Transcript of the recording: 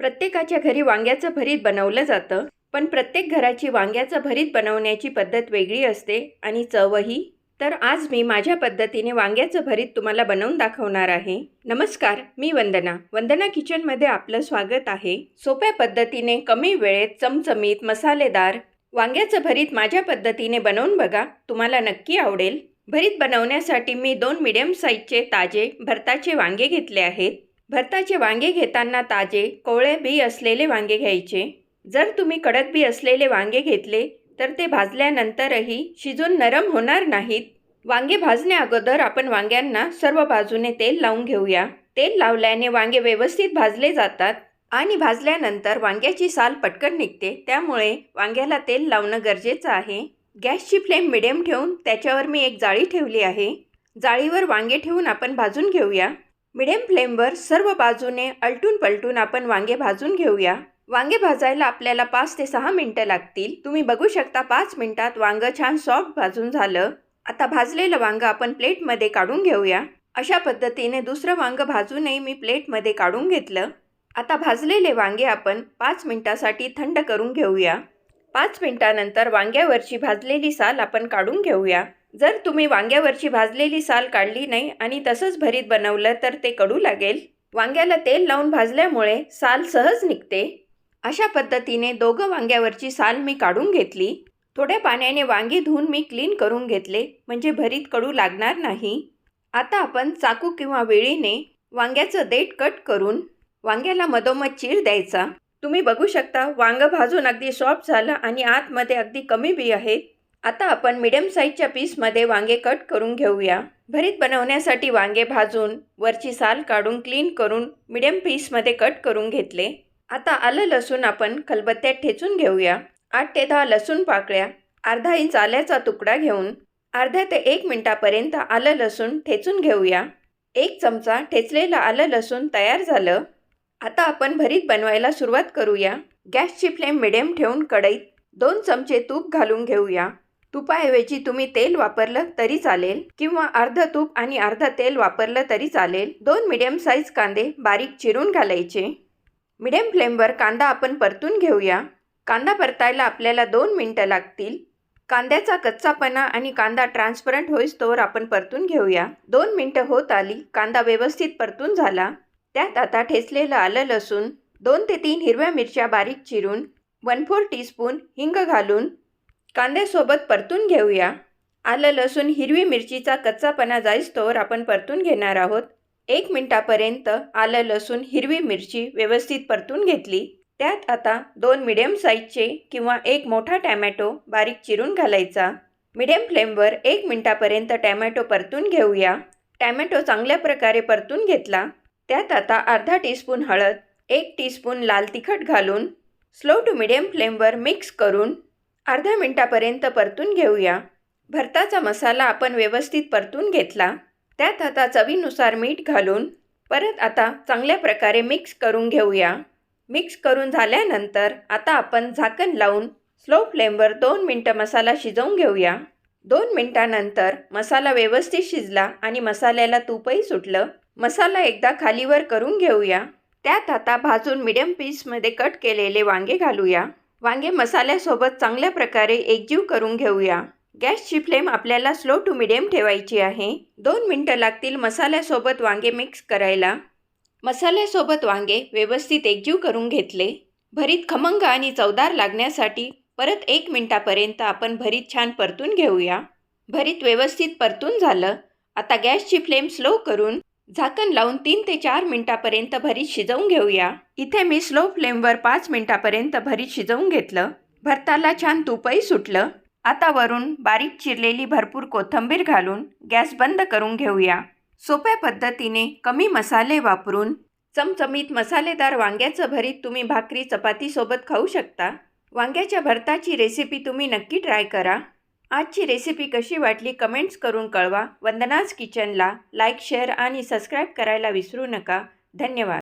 प्रत्येकाच्या घरी वांग्याचं भरीत बनवलं जातं पण प्रत्येक घराची वांग्याचं भरीत बनवण्याची पद्धत वेगळी असते आणि चवही. तर आज मी माझ्या पद्धतीने वांग्याचं भरीत तुम्हाला बनवून दाखवणार आहे. नमस्कार मी वंदना. वंदना किचनमध्ये आपलं स्वागत आहे. सोप्या पद्धतीने कमी वेळेत चमचमीत मसालेदार वांग्याचं भरीत माझ्या पद्धतीने बनवून बघा. तुम्हाला नक्की आवडेल. भरीत बनवण्यासाठी मी दोन मिडियम साईजचे ताजे भरताचे वांगे घेतले आहेत. भरताचे वांगे घेताना ताजे कोवळे बी असलेले वांगे घ्यायचे. जर तुम्ही कडक बी असलेले वांगे घेतले तर ते भाजल्यानंतरही शिजून नरम होणार नाहीत. वांगे भाजण्या अगोदर आपण वांग्यांना सर्व बाजूने तेल लावून घेऊया. तेल लावल्याने वांगे व्यवस्थित भाजले जातात आणि भाजल्यानंतर वांग्याची साल पटकन निघते. त्यामुळे वांग्याला तेल लावणं गरजेचं आहे. गॅसची फ्लेम मिडियम ठेवून त्याच्यावर मी एक जाळी ठेवली आहे. जाळीवर वांगे ठेवून आपण भाजून घेऊया. मिडियम फ्लेमवर सर्व बाजूने अलटून पलटून आपण वांगे भाजून घेऊया. वांगे भाजायला आपल्याला पाच ते सहा मिनटं लागतील. तुम्ही बघू शकता पाच मिनिटात वांगं छान सॉफ्ट भाजून झालं. आता भाजलेलं वांग आपण प्लेटमध्ये काढून घेऊया. अशा पद्धतीने दुसरं वांग भाजूनही मी प्लेटमध्ये काढून घेतलं. आता भाजलेले वांगे आपण पाच मिनटासाठी थंड करून घेऊया. पाच मिनटानंतर वांग्यावरची भाजलेली साल आपण काढून घेऊया. जर तुम्ही वांग्यावरची भाजलेली साल काढली नाही आणि तसंच भरीत बनवलं तर ते कडू लागेल. वांग्याला तेल लावून भाजल्यामुळे साल सहज निघते. अशा पद्धतीने दोघं वांग्यावरची साल मी काढून घेतली. थोड्या पाण्याने वांगी धुवून मी क्लीन करून घेतले म्हणजे भरीत कडू लागणार नाही. आता आपण चाकू किंवा वेळीने वांग्याचं देठ कट करून वांग्याला मधोमध चीर द्यायचा. तुम्ही बघू शकता वांगं भाजून अगदी सॉफ्ट झालं आणि आतमध्ये अगदी कमी बी आहेत आता आपण मिडियम साईजच्या पीसमध्ये वांगे कट करून घेऊया. भरीत बनवण्यासाठी वांगे भाजून वरची साल काढून क्लीन करून मिडियम पीसमध्ये कट करून घेतले. आता आलं लसूण आपण खलबत्त्यात ठेचून घेऊया. आठ ते दहा लसूण पाकळ्या अर्धा इंच आल्याचा तुकडा घेऊन अर्ध्या ते एक मिनटापर्यंत आलं लसूण ठेचून घेऊया. एक चमचा ठेचलेलं आलं लसूण तयार झालं. आता आपण भरीत बनवायला सुरुवात करूया. गॅसची फ्लेम मिडियम ठेवून कढईत दोन चमचे तूप घालून घेऊया. तुपाऐवजी तुम्ही तेल वापरलं तरी चालेल किंवा अर्ध तूप आणि अर्ध तेल वापरलं तरी चालेल. दोन मिडियम साईज कांदे बारीक चिरून घालायचे. मिडियम फ्लेमवर कांदा आपण परतून घेऊया. कांदा परतायला आपल्याला दोन मिनटं लागतील. कांद्याचा कच्चापणा आणि कांदा ट्रान्सपरंट होईस्तोवर आपण परतून घेऊया. दोन मिनटं होत आली. कांदा व्यवस्थित परतून झाला. त्यात आता ठेचलेलं आलं लसूण दोन ते तीन हिरव्या मिरच्या बारीक चिरून वन फोर टीस्पून हिंग घालून कांद्यासोबत परतून घेऊया. आलं लसूण हिरवी मिरचीचा कच्चापणा जाईस्तोवर आपण परतून घेणार आहोत. एक मिनटापर्यंत आलं लसूण हिरवी मिरची व्यवस्थित परतून घेतली. त्यात आता दोन मिडियम साईजचे किंवा एक मोठा टॅमॅटो बारीक चिरून घालायचा. मिडियम फ्लेमवर एक मिनटापर्यंत टॅमॅटो परतून घेऊया. टॅमॅटो चांगल्या प्रकारे परतून घेतला. त्यात आता अर्धा टीस्पून हळद एक टीस्पून लाल तिखट घालून स्लो टू मिडियम फ्लेमवर मिक्स करून अर्ध्या मिनटापर्यंत परतून घेऊया. भरताचा मसाला आपण व्यवस्थित परतून घेतला. त्यात आता चवीनुसार मीठ घालून परत आता चांगल्या प्रकारे मिक्स करून घेऊया. मिक्स करून झाल्यानंतर आता आपण झाकण लावून स्लो फ्लेमवर दोन मिनटं मसाला शिजवून घेऊया. दोन मिनटानंतर मसाला व्यवस्थित शिजला आणि मसाल्याला तूपही सुटलं मसाला एकदा खालीवर करून घेऊया. त्यात आता भाजून मिडियम पीसमध्ये कट केलेले वांगे घालूया. वांगे मसाल्यासोबत चांगल्या प्रकारे एकजीव करून घेऊया. गॅसची फ्लेम आपल्याला स्लो टू मिडियम ठेवायची आहे. दोन मिनटं लागतील मसाल्यासोबत वांगे मिक्स करायला. मसाल्यासोबत वांगे व्यवस्थित एकजीव करून घेतले. भरीत खमंग आणि चवदार लागण्यासाठी परत एक मिनटापर्यंत आपण भरीत छान परतून घेऊया. भरीत व्यवस्थित परतून झालं. आता गॅसची फ्लेम स्लो करून झाकण लावून तीन ते चार मिनटापर्यंत भरीत शिजवून घेऊया. इथे मी स्लो फ्लेमवर पाच मिनटापर्यंत भरीत शिजवून घेतलं. भरताला छान तुपही सुटलं. आता वरून बारीक चिरलेली भरपूर कोथिंबीर घालून गॅस बंद करून घेऊया. सोप्या पद्धतीने कमी मसाले वापरून चमचमीत मसालेदार वांग्याचं भरीत तुम्ही भाकरी चपातीसोबत खाऊ शकता. वांग्याच्या भरताची रेसिपी तुम्ही नक्की ट्राय करा. आजची रेसिपी कशी वाटली कमेंट्स करून कळवा. वंदनाज किचनला लाईक शेअर आणि सबस्क्राईब करायला विसरू नका. धन्यवाद.